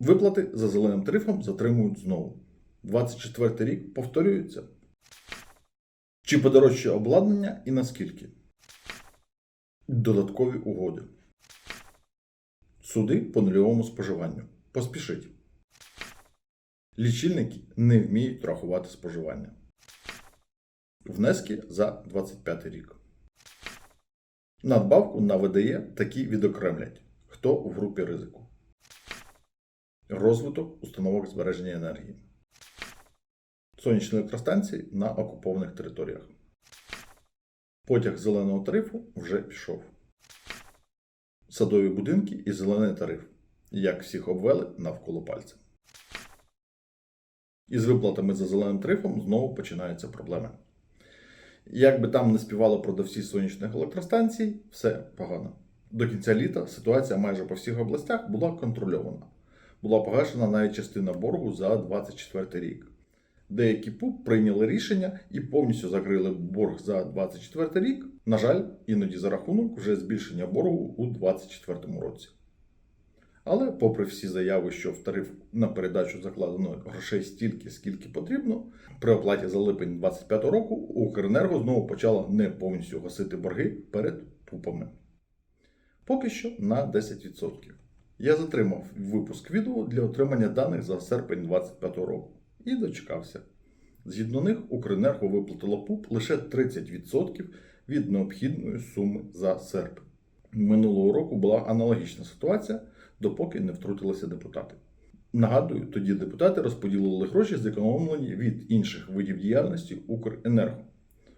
Виплати за зеленим тарифом затримують знову. 24 рік повторюється. Чи подорожчає обладнання і наскільки? Додаткові угоди. Суди по нульовому споживанню. Поспішіть. Лічильники не вміють рахувати споживання. Внески за 25 рік. Надбавку на ВДЄ такі відокремлять. Хто у групі ризику. Розвиток установок збереження енергії. Сонячні електростанції на окупованих територіях. Потяг зеленого тарифу вже пішов. Садові будинки і зелений тариф. Як всіх обвели навколо пальця. Із виплатами за зеленим тарифом знову починаються проблеми. Як би там не співали продавці сонячних електростанцій, все погано. До кінця літа ситуація майже по всіх областях була контрольована. Була погашена навіть частина боргу за 24 рік. Деякі ПУП прийняли рішення і повністю закрили борг за 24 рік. На жаль, іноді за рахунок вже збільшення боргу у 2024 році. Але, попри всі заяви, що в тариф на передачу закладено грошей стільки, скільки потрібно, при оплаті за липень 2025 року Укренерго знову почала не повністю гасити борги перед ПУПами. Поки що на 10%. Я затримав випуск відео для отримання даних за серпень 2025 року і дочекався. Згідно них, Укренерго виплатило ПУП лише 30% від необхідної суми за серпень. Минулого року була аналогічна ситуація, допоки не втрутилися депутати. Нагадую, тоді депутати розподілили гроші, зекономлені від інших видів діяльності Укренерго.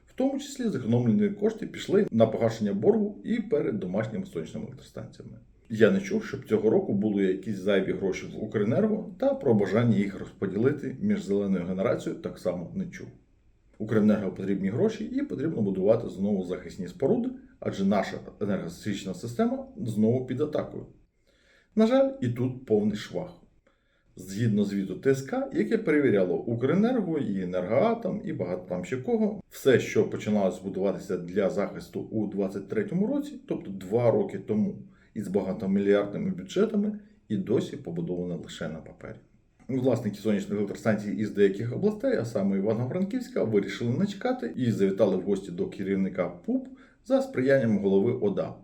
В тому числі зекономлені кошти пішли на погашення боргу і перед домашніми сонячними електростанціями. Я не чув, щоб цього року були якісь зайві гроші в Укренерго та про бажання їх розподілити між зеленою генерацією так само не чув. Укренерго потрібні гроші і потрібно будувати знову захисні споруди, адже наша енергострічна система знову під атакою. На жаль, і тут повний швах. Згідно звіту ТСК, яке перевіряло Укренерго і Енергоатом, і багато там ще кого, все, що починалося будуватися для захисту у 2023 році, тобто два роки тому, із багатомільярдними бюджетами, і досі побудоване лише на папері. Власники сонячних електростанцій із деяких областей, а саме Івано-Франківська, вирішили не чекати і завітали в гості до керівника ПУП за сприянням голови ОДА.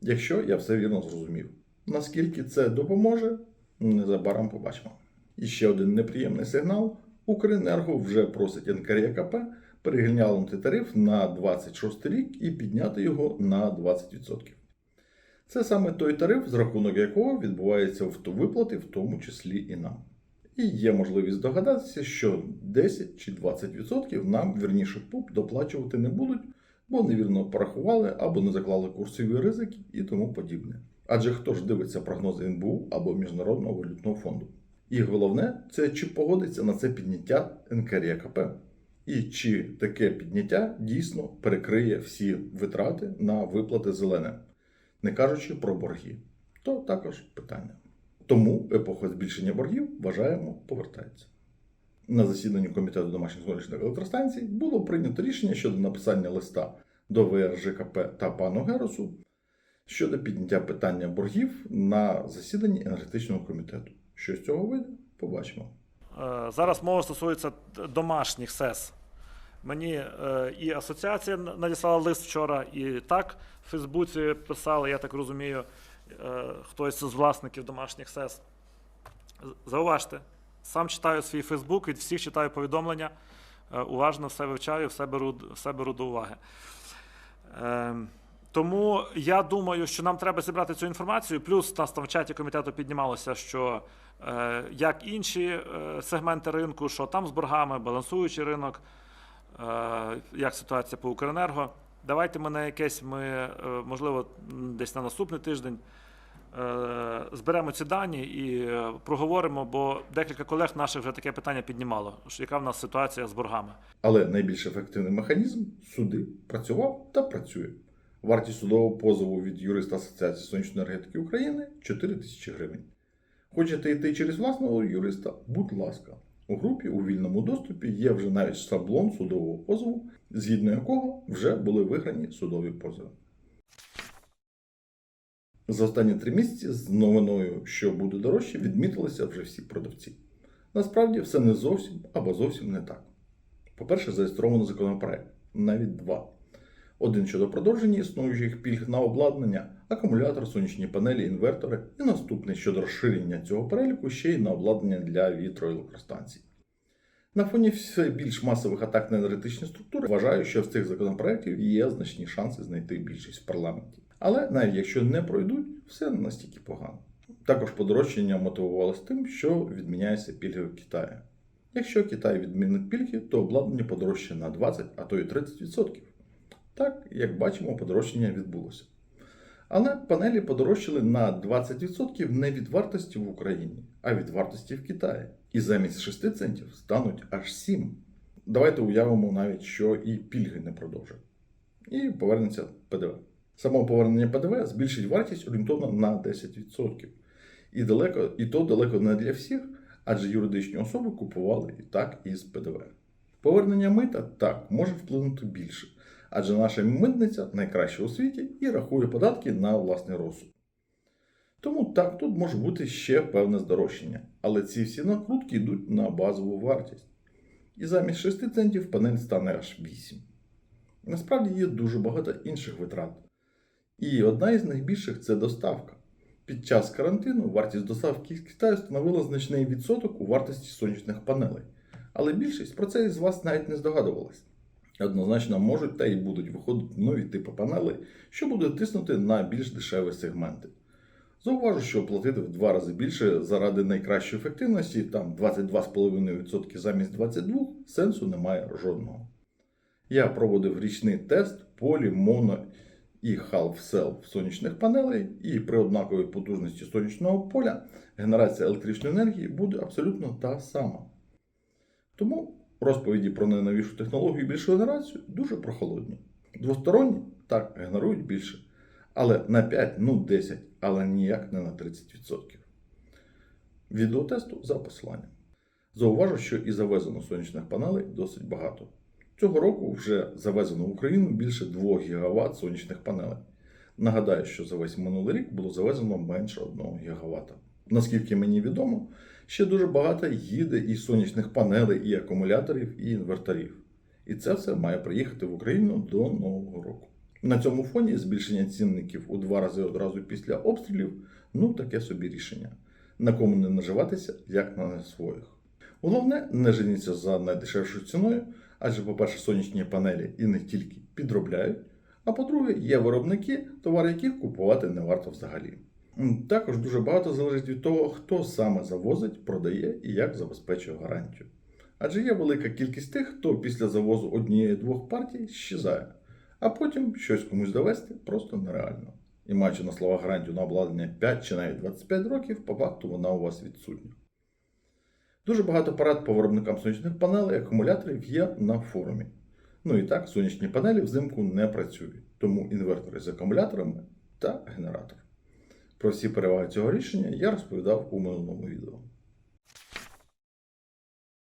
Якщо я все вірно зрозумів. Наскільки це допоможе, незабаром побачимо. І ще один неприємний сигнал: Укренерго вже просить НКРЄКП переглянути тариф на 26 рік і підняти його на 20%. Це саме той тариф, з рахунок якого відбуваються виплати, в тому числі і нам. І є можливість здогадатися, що 10 чи 20% нам, вірніше, ПУП доплачувати не будуть, бо невірно порахували або не заклали курсові ризики і тому подібне. Адже хто ж дивиться прогнози НБУ або Міжнародного валютного фонду? І головне, це чи погодиться на це підняття НКРЄКП. І чи таке підняття дійсно перекриє всі витрати на виплати зелене, не кажучи про борги, то також питання. Тому епоха збільшення боргів, вважаємо, повертається. На засіданні комітету домашніх сонячних електростанцій було прийнято рішення щодо написання листа до ВРЖКП та пану Геросу щодо підняття питання боргів на засіданні енергетичного комітету. Що з цього вийде, побачимо. Е, Зараз мова стосується домашніх СЕС. Мені е, і асоціація надіслала лист вчора, і так в Фейсбуці писали, я так розумію, е, хтось з власників домашніх СЕС. Зауважте, сам читаю свій Фейсбук, від всіх читаю повідомлення, е, уважно все вивчаю, все беру, все беру до уваги. Е, Тому я думаю, що нам треба зібрати цю інформацію. Плюс нас там в чаті комітету піднімалося, що е, як інші е, сегменти ринку, що там з боргами, балансуючий ринок, як ситуація по Укренерго. Давайте ми на якесь, ми, е, можливо, десь на наступний тиждень е, зберемо ці дані і е, проговоримо, бо декілька колег наших вже таке питання піднімало, яка в нас ситуація з боргами. Але найбільш ефективний механізм суди працював та працює. Вартість судового позову від юриста Асоціації сонячної енергетики України 4 тисячі гривень. Хочете йти через власного юриста? Будь ласка. У групі у вільному доступі є вже навіть шаблон судового позову, згідно якого вже були виграні судові позови. За останні три місяці з новиною, що буде дорожче, відмітилися вже всі продавці. Насправді все не зовсім або зовсім не так. По-перше, зареєстровано законопроект, навіть два. Один щодо продовження існуючих пільг на обладнання, акумулятор, сонячні панелі, інвертори, і наступний щодо розширення цього переліку ще й на обладнання для вітроелектростанцій. На фоні все більш масових атак на енергетичні структури вважаю, що з цих законопроєктів є значні шанси знайти більшість в парламенті. Але навіть якщо не пройдуть, все настільки погано. Також подорожчання мотивувалося тим, що відміняється пільги в Китаї. Якщо Китай відмінить пільги, то обладнання подорожчає на 20, а то й 30%. Так, як бачимо, подорожчання відбулося. Але панелі подорожчали на 20% не від вартості в Україні, а від вартості в Китаї. І замість 6 центів стануть аж 7. Давайте уявимо навіть, що і пільги не продовжать. І повернеться ПДВ. Само повернення ПДВ збільшить вартість орієнтовно на 10%. І, далеко, і то далеко не для всіх, адже юридичні особи купували і так із ПДВ. Повернення мита так може вплинути більше, адже наша митниця найкраща у світі і рахує податки на власний розсуд. Тому так, тут може бути ще певне здорожчання, але ці всі накрутки йдуть на базову вартість. І замість 6 центів панель стане аж 8. Насправді є дуже багато інших витрат. І одна із найбільших це доставка. Під час карантину вартість доставки з Китаю становила значний відсоток у вартості сонячних панелей. Але більшість про це із вас навіть не здогадувалась. Однозначно можуть та й будуть виходити нові типи панелей, що будуть тиснути на більш дешеві сегменти. Зауважу, що платити в два рази більше заради найкращої ефективності, там 22,5% замість 22%, сенсу немає жодного. Я проводив річний тест полі, моно і half cell сонячних панелей, і при однаковій потужності сонячного поля генерація електричної енергії буде абсолютно та сама. Тому розповіді про найновішу технологію і більшу генерацію дуже прохолодні. Двосторонні так генерують більше, але на 5, ну 10, але ніяк не на 30%. Відеотесту за посиланням. Зауважу, що і завезено сонячних панелей досить багато. Цього року вже завезено в Україну більше 2 ГВт сонячних панелей. Нагадаю, що за весь минулий рік було завезено менше 1 ГВт. Наскільки мені відомо, ще дуже багато їде і сонячних панелей, і акумуляторів, і інверторів. І це все має приїхати в Україну до Нового року. На цьому фоні збільшення цінників у два рази одразу після обстрілів ну таке собі рішення. На кому не наживатися, як на своїх. Головне, не женіться за найдешевшою ціною, адже, по-перше, сонячні панелі і не тільки підробляють, а по-друге, є виробники, товари яких купувати не варто взагалі. Також дуже багато залежить від того, хто саме завозить, продає і як забезпечує гарантію. Адже є велика кількість тих, хто після завозу однієї-двох партій щезає, а потім щось комусь довести просто нереально. І маючи на словах гарантію на обладнання 5 чи навіть 25 років, по факту вона у вас відсутня. Дуже багато порад по виробникам сонячних панелей і акумуляторів є на форумі. Ну і так, сонячні панелі взимку не працюють, тому інвертори з акумуляторами та генератор. Про всі переваги цього рішення я розповідав у минулому відео.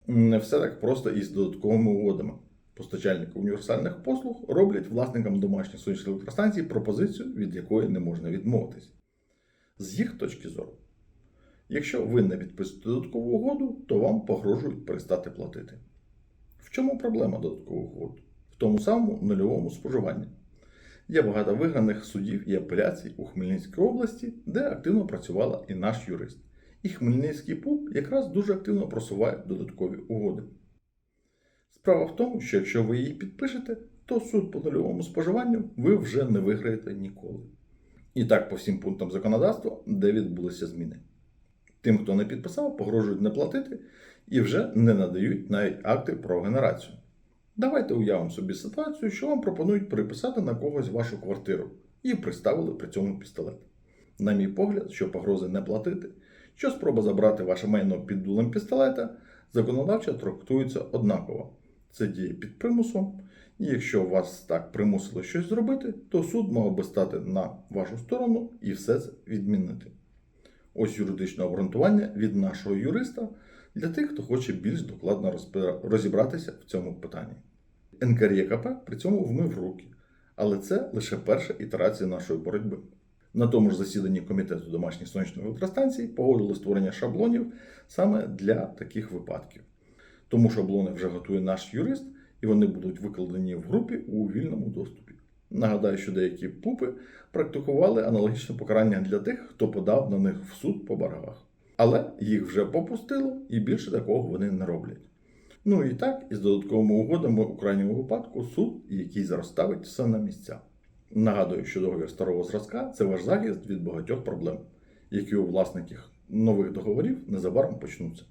Не все так просто із додатковими угодами. Постачальники універсальних послуг роблять власникам домашніх сонячних електростанцій пропозицію, від якої не можна відмовитись. З їх точки зору. Якщо ви не підписуєте додаткову угоду, то вам погрожують перестати платити. В чому проблема додаткових угод? В тому самому нульовому споживанні. Є багато виграних судів і апеляцій у Хмельницькій області, де активно працювала і наш юрист. І Хмельницький ПУП якраз дуже активно просуває додаткові угоди. Справа в тому, що якщо ви її підпишете, то суд по нульовому споживанню ви вже не виграєте ніколи. І так по всім пунктам законодавства, де відбулися зміни. Тим, хто не підписав, погрожують не платити і вже не надають навіть акти про генерацію. Давайте уявимо собі ситуацію, що вам пропонують переписати на когось вашу квартиру і приставили при цьому пістолет. На мій погляд, що погрози не платити, що спроба забрати ваше майно під дулем пістолета, законодавчо трактується однаково. Це діє під примусом, і якщо вас так примусили щось зробити, то суд мав би стати на вашу сторону і все це відмінити. Ось юридичне обґрунтування від нашого юриста для тих, хто хоче більш докладно розібратися в цьому питанні. НКРЄКП при цьому вмив руки, але це лише перша ітерація нашої боротьби. На тому ж засіданні комітету домашніх сонячних електростанцій погодили створення шаблонів саме для таких випадків. Тому шаблони вже готує наш юрист, і вони будуть викладені в групі у вільному доступі. Нагадаю, що деякі пупи практикували аналогічне покарання для тих, хто подав на них в суд по боргах. Але їх вже попустило, і більше такого вони не роблять. Ну і так, із додатковими угодами у крайньому випадку суд, який розставить все на місця. Нагадую, що договір старого зразка це ваш захист від багатьох проблем, які у власників нових договорів незабаром почнуться.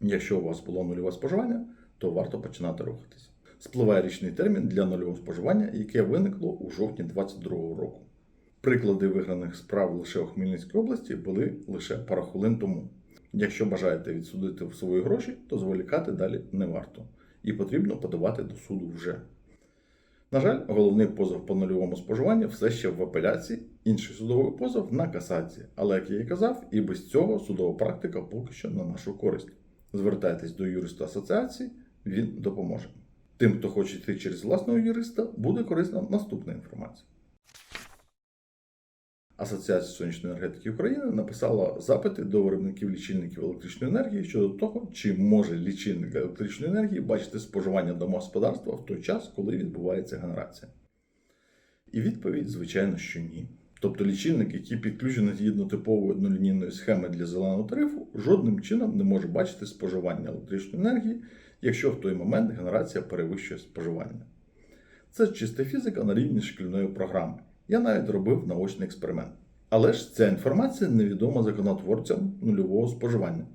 Якщо у вас було нульове споживання, то варто починати рухатись. Спливає річний термін для нульового споживання, яке виникло у жовтні 2022 року. Приклади виграних справ лише у Хмельницькій області були лише пару хвилин тому. Якщо бажаєте відсудити свої гроші, то зволікати далі не варто, і потрібно подавати до суду вже. На жаль, головний позов по нульовому споживанню все ще в апеляції, інший судовий позов на касації. Але, як я і казав, і без цього судова практика поки що на нашу користь. Звертайтесь до юриста асоціації, він допоможе. Тим, хто хоче йти через власного юриста, буде корисна наступна інформація. Асоціація сонячної енергетики України написала запити до виробників лічильників електричної енергії щодо того, чи може лічильник електричної енергії бачити споживання домогосподарства в той час, коли відбувається генерація. І відповідь, звичайно, що ні. Тобто лічильник, який підключений згідно типової однолінійної схеми для зеленого тарифу, жодним чином не може бачити споживання електричної енергії, якщо в той момент генерація перевищує споживання. Це чиста фізика на рівні шкільної програми. Я навіть робив наочний експеримент. Але ж ця інформація невідома законотворцям нульового споживання,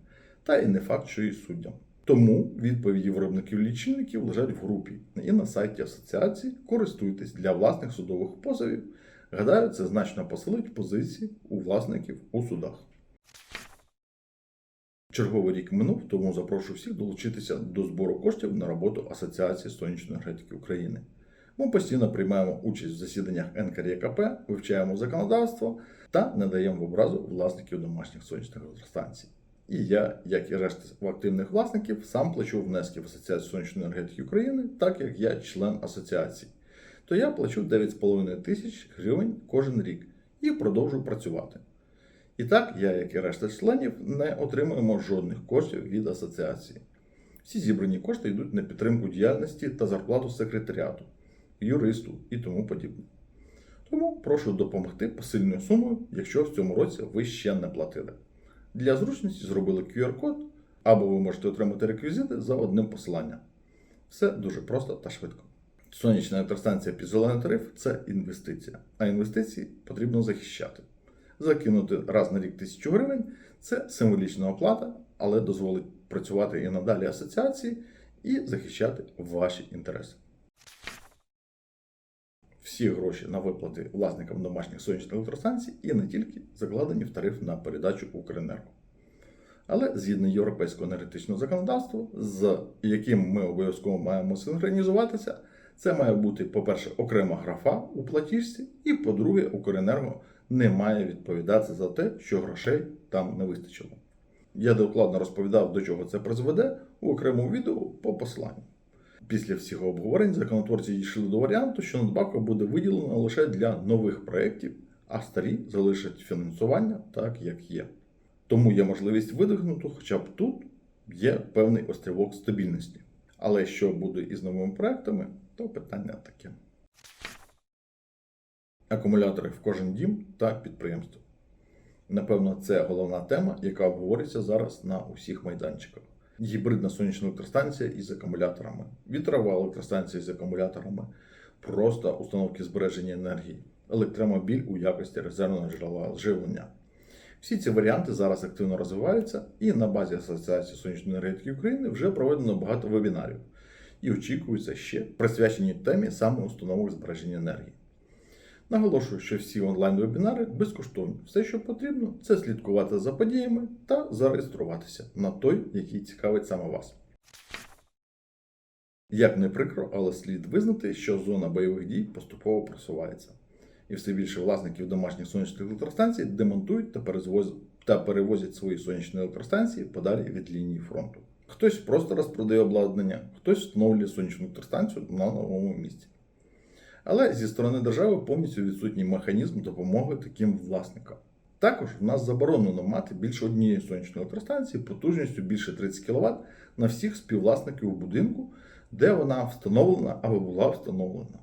та і не факт, що і суддям. Тому відповіді виробників лічильників лежать в групі і на сайті асоціації. Користуйтесь для власних судових позовів. Гадаю, це значно посилить позиції у власників у судах. Черговий рік минув, тому запрошую всіх долучитися до збору коштів на роботу Асоціації сонячної енергетики України. Ми постійно приймаємо участь в засіданнях НКРЄКП, вивчаємо законодавство та не даємо в образу власників домашніх сонячних електростанцій. І я, як і решта активних власників, сам плачу внески в Асоціацію сонячної енергетики України, так як я член асоціації. То я плачу 9,5 тисяч гривень кожен рік і продовжую працювати. І так, я, як і решта членів, не отримуємо жодних коштів від асоціації. Всі зібрані кошти йдуть на підтримку діяльності та зарплату секретаріату, юристу і тому подібне. Тому прошу допомогти посильною сумою, якщо в цьому році ви ще не платили. Для зручності зробили QR-код, або ви можете отримати реквізити за одним посиланням. Все дуже просто та швидко. Сонячна електростанція під зелений тариф це інвестиція, а інвестиції потрібно захищати. Закинути раз на рік тисячу гривень це символічна оплата, але дозволить працювати і надалі асоціації і захищати ваші інтереси. Всі гроші на виплати власникам домашніх сонячних електростанцій і не тільки закладені в тариф на передачу Укренерго. Але згідно європейського енергетичного законодавства, з яким ми обов'язково маємо синхронізуватися, це має бути, по-перше, окрема графа у платіжці, і по-друге, Укренерго не має відповідати за те, що грошей там не вистачило. Я докладно розповідав, до чого це призведе у окремому відео по посиланню. Після всіх обговорень законотворці дійшли до варіанту, що надбавка буде виділена лише для нових проєктів, а старі залишать фінансування так, як є. Тому є можливість видихнути, хоча б тут є певний острівок стабільності. Але що буде із новими проектами, то питання таке. Акумулятори в кожен дім та підприємство. Напевно, це головна тема, яка обговорюється зараз на усіх майданчиках. Гібридна сонячна електростанція із акумуляторами, вітрова електростанція з акумуляторами, просто установки збереження енергії, електромобіль у якості резервного джерела живлення. Всі ці варіанти зараз активно розвиваються, і на базі Асоціації сонячної енергетики України вже проведено багато вебінарів і очікуються ще присвячені темі саме установок збереження енергії. Наголошую, що всі онлайн-вебінари безкоштовні. Все, що потрібно, це слідкувати за подіями та зареєструватися на той, який цікавить саме вас. Як не прикро, але слід визнати, що зона бойових дій поступово просувається. І все більше власників домашніх сонячних електростанцій демонтують та та перевозять свої сонячні електростанції подалі від лінії фронту. Хтось просто розпродає обладнання, хтось встановлює сонячну електростанцію на новому місці. Але зі сторони держави повністю відсутній механізм допомоги таким власникам. Також в нас заборонено мати більше однієї сонячної електростанції потужністю більше 30 кВт на всіх співвласників у будинку, де вона встановлена або була встановлена.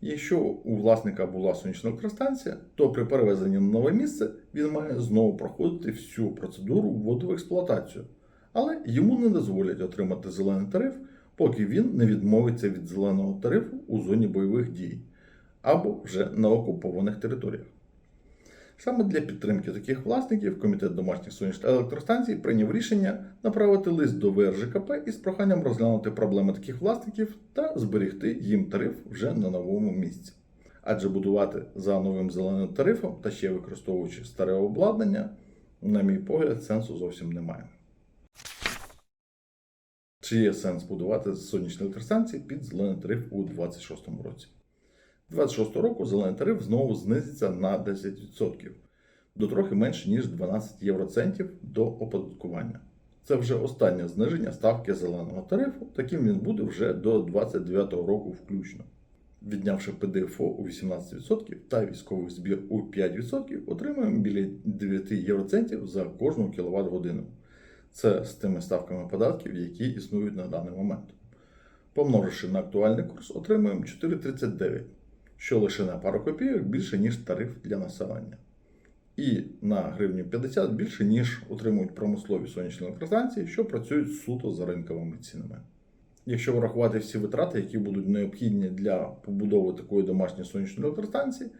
Якщо у власника була сонячна електростанція, то при перевезенні на нове місце він має знову проходити всю процедуру вводу в експлуатацію, але йому не дозволять отримати зелений тариф, поки він не відмовиться від зеленого тарифу у зоні бойових дій або вже на окупованих територіях. Саме для підтримки таких власників Комітет домашніх сонячних електростанцій прийняв рішення направити лист до ВРЖКП із проханням розглянути проблеми таких власників та зберегти їм тариф вже на новому місці. Адже будувати за новим зеленим тарифом та ще використовуючи старе обладнання, на мій погляд, сенсу зовсім немає. Чи є сенс будувати сонячні електростанції під зелений тариф у 2026 році? 26 року зелений тариф знову знизиться на 10% до трохи менше ніж 12 євроцентів до оподаткування. Це вже останнє зниження ставки зеленого тарифу, таким він буде вже до 29 року включно. Віднявши ПДФО у 18% та військовий збір у 5%, отримаємо біля 9 євроцентів за кожну кіловат годину. Це з тими ставками податків, які існують на даний момент. Помноживши на актуальний курс, отримуємо 4,39, що лише на пару копійок більше, ніж тариф для населення. І на гривню 50 більше, ніж отримують промислові сонячні електростанції, що працюють суто за ринковими цінами. Якщо врахувати всі витрати, які будуть необхідні для побудови такої домашньої сонячної електростанції,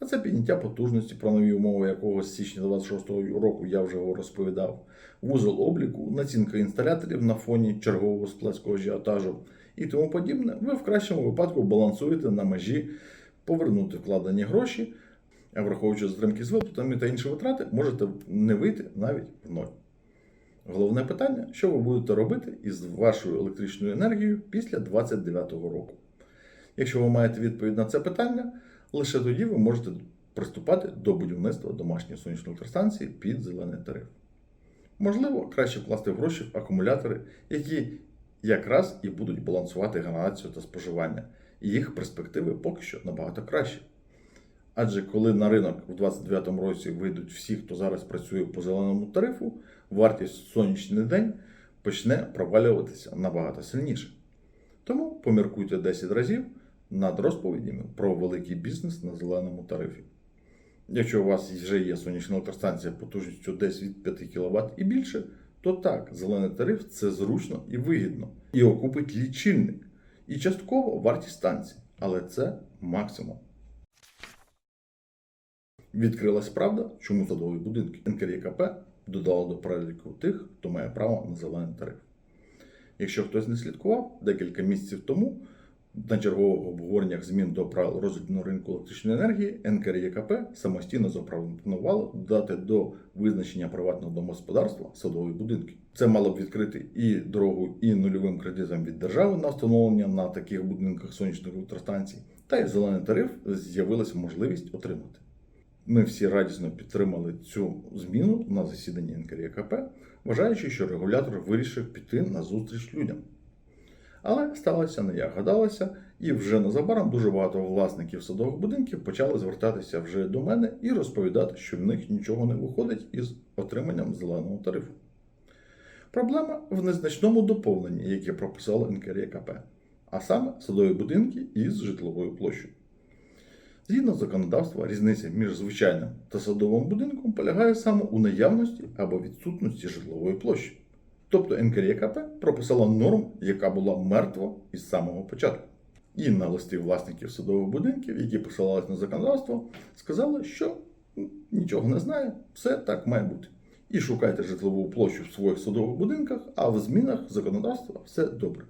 а це підняття потужності, про нові умови якого з січня 26 року я вже розповідав, вузол обліку, націнка інсталяторів на фоні чергового сплеского ажіотажу і тому подібне, ви в кращому випадку балансуєте на межі повернути вкладені гроші, а враховуючи затримки з виплатами та інші витрати, можете не вийти навіть в ноль. Головне питання, що ви будете робити із вашою електричною енергією після 2029 року. Якщо ви маєте відповідь на це питання, лише тоді ви можете приступати до будівництва домашньої сонячної електростанції під зелений тариф. Можливо, краще вкласти гроші в акумулятори, які якраз і будуть балансувати генерацію та споживання, і їх перспективи поки що набагато кращі. Адже коли на ринок у 2029 році вийдуть всі, хто зараз працює по зеленому тарифу, вартість сонячний день почне провалюватися набагато сильніше. Тому поміркуйте 10 разів над розповідями про великий бізнес на зеленому тарифі. Якщо у вас вже є сонячна електростанція потужністю десь від 5 кВт і більше, то так, зелений тариф це зручно і вигідно. І окупить лічильник. І частково вартість станції. Але це максимум. Відкрилась правда, чому садові будинки НКРЄКП додало до переліку тих, хто має право на зелений тариф. Якщо хтось не слідкував, декілька місяців тому на чергових обговореннях змін до правил розвитку ринку електричної енергії НКРЄКП самостійно запропонувало додати до визначення приватного домогосподарства садові будинки. Це мало б відкрити і дорогу і нульовим кредитам від держави на встановлення на таких будинках сонячних електростанцій, та й зелений тариф з'явилася можливість отримати. Ми всі радісно підтримали цю зміну на засіданні НКРЄКП, вважаючи, що регулятор вирішив піти на зустріч людям. Але сталося не як гадалося, і вже незабаром дуже багато власників садових будинків почали звертатися вже до мене і розповідати, що в них нічого не виходить із отриманням зеленого тарифу. Проблема в незначному доповненні, яке прописало НКРЄКП, а саме садові будинки із житловою площею. Згідно законодавства, різниця між звичайним та садовим будинком полягає саме у наявності або відсутності житлової площі. Тобто НКРЄКП прописала норму, яка була мертва із самого початку. І на листі власників садових будинків, які посилались на законодавство, сказали, що нічого не знає, все так має бути. І шукайте житлову площу в своїх садових будинках, а в змінах законодавства все добре.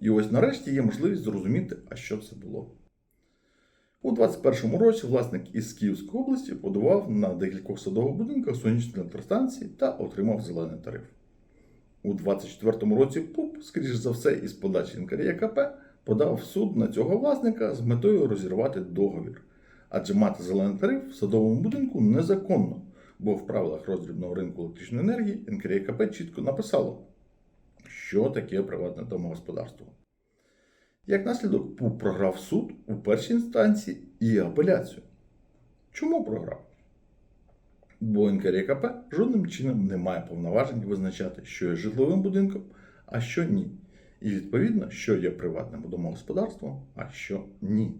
І ось нарешті є можливість зрозуміти, а що це було. У 2021 році власник із Київської області подавав на декількох садових будинках сонячні електростанції та отримав зелений тариф. У 2024 році ПУП, скоріш за все, із подачі НКРЄКП подав в суд на цього власника з метою розірвати договір. Адже мати зелений тариф в садовому будинку незаконно, бо в правилах роздрібного ринку електричної енергії НКРЄКП чітко написало, що таке приватне домогосподарство. Як наслідок, ПУП програв суд у першій інстанції і апеляцію. Чому програв? Бо НКРКП жодним чином не має повноважень визначати, що є житловим будинком, а що ні. І відповідно, що є приватним домогосподарством, а що ні.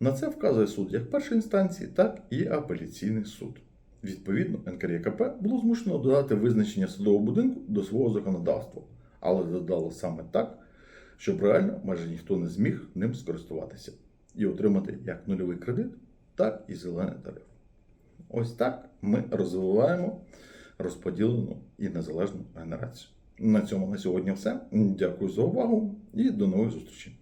На це вказує суд як першої інстанції, так і апеляційний суд. Відповідно, НКРКП було змушено додати визначення судового будинку до свого законодавства, але додало саме так, щоб реально майже ніхто не зміг ним скористуватися і отримати як нульовий кредит, так і зелений тариф. Ось так ми розвиваємо розподілену і незалежну генерацію. На цьому на сьогодні все. Дякую за увагу і до нових зустрічей.